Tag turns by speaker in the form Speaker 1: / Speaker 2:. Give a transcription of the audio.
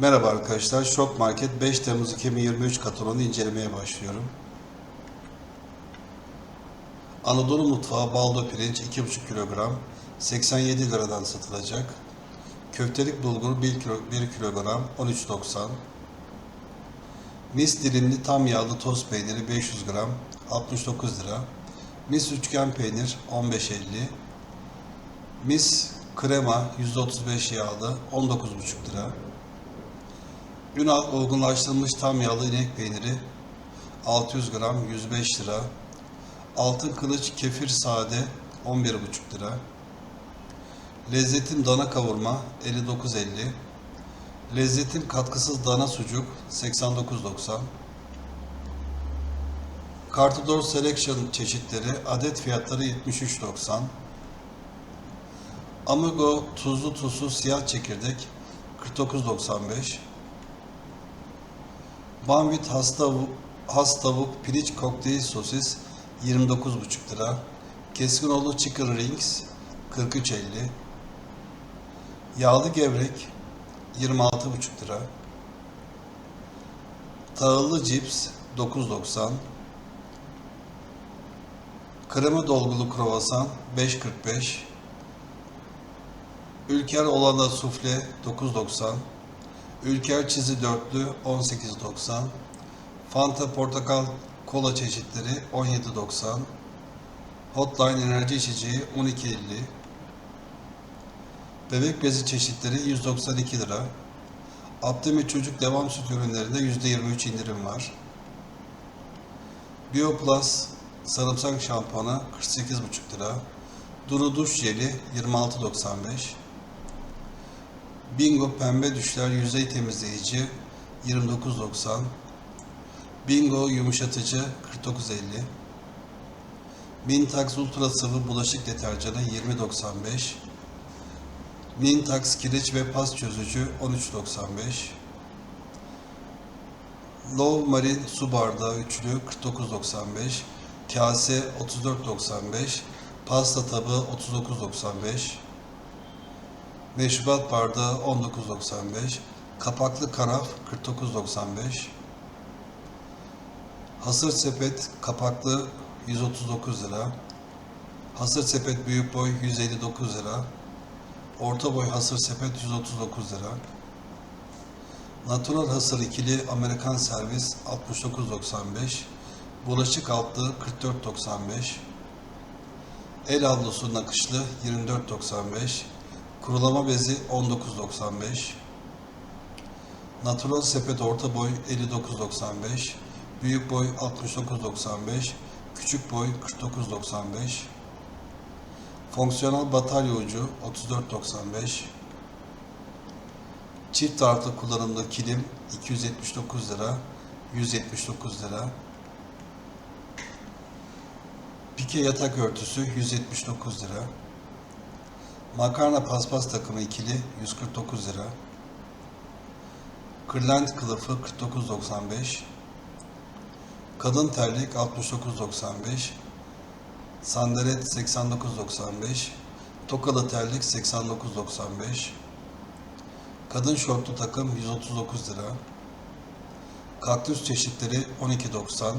Speaker 1: Merhaba arkadaşlar, Şok Market 5 Temmuz 2023 katalogunu incelemeye başlıyorum. Anadolu Mutfağı baldo pirinç 2,5 kilogram 87 liradan satılacak. Köftelik bulgur 1, kilo, 1 kilogram 13.90. Mis dilimli tam yağlı toz peyniri 500 gram 69 lira. Mis üçgen peynir 15.50. Mis krema %35 yağlı 19,5 lira. Ünal olgunlaştırılmış tam yağlı inek peyniri 600 gram 105 lira. Altın kılıç kefir sade 11,5 lira. Lezzetim dana kavurma 59.50. Lezzetim katkısız dana sucuk 89.90. Cartador Selection çeşitleri adet fiyatları 73.90. Amigo tuzlu tuzsuz siyah çekirdek 49.95. Banvit has tavuk, has tavuk piliç kokteyl sosis 29,5 lira. Keskinoğlu chicken rings 43.50. Yağlı gevrek 26,5 lira. Tahıllı cips 9.90. Krema dolgulu kruvasan 5.45. Ülker Olanda sufle 9.90. Ülker çizi dörtlü 18.90. Fanta portakal kola çeşitleri 17.90. Hotline enerji içeceği 12.50. Bebek bezi çeşitleri 192 lira. Abdemi çocuk devam süt ürünlerinde %23 indirim var. Bioplus sarımsak şampuanı 48,5 lira. Duru duş jeli 26.95. Bingo pembe düşler yüzey temizleyici 29.90. Bingo yumuşatıcı 49.50. Mintax ultra sıvı bulaşık deterjanı 20.95. Mintax kireç ve pas çözücü 13.95. Low Marine su bardağı üçlü 49.95. Kase 34.95. Pasta tabı 39.95. Meşrubat bardağı 19.95. Kapaklı karaf 49.95. Hasır sepet kapaklı 139 lira. Hasır sepet büyük boy 159 lira. Orta boy hasır sepet 139 lira. Natural hasır ikili Amerikan servis 69.95. Bulaşık altlığı 44.95. El havlusu nakışlı 24.95. Kurulama bezi 19.95. Natural sepet orta boy 59.95. Büyük boy 69.95. Küçük boy 49.95. Fonksiyonel batarya ucu 34.95. Çift taraflı kullanımlı kilim 279 lira, 179 lira. Pike yatak örtüsü 179 lira. Makarna paspas takımı ikili 149 lira. Kırlent kılıfı 49.95. Kadın terlik 69.95. Sandalet 89.95. Tokalı terlik 89.95. Kadın şortlu takım 139 lira. Kaktüs çeşitleri 12.90.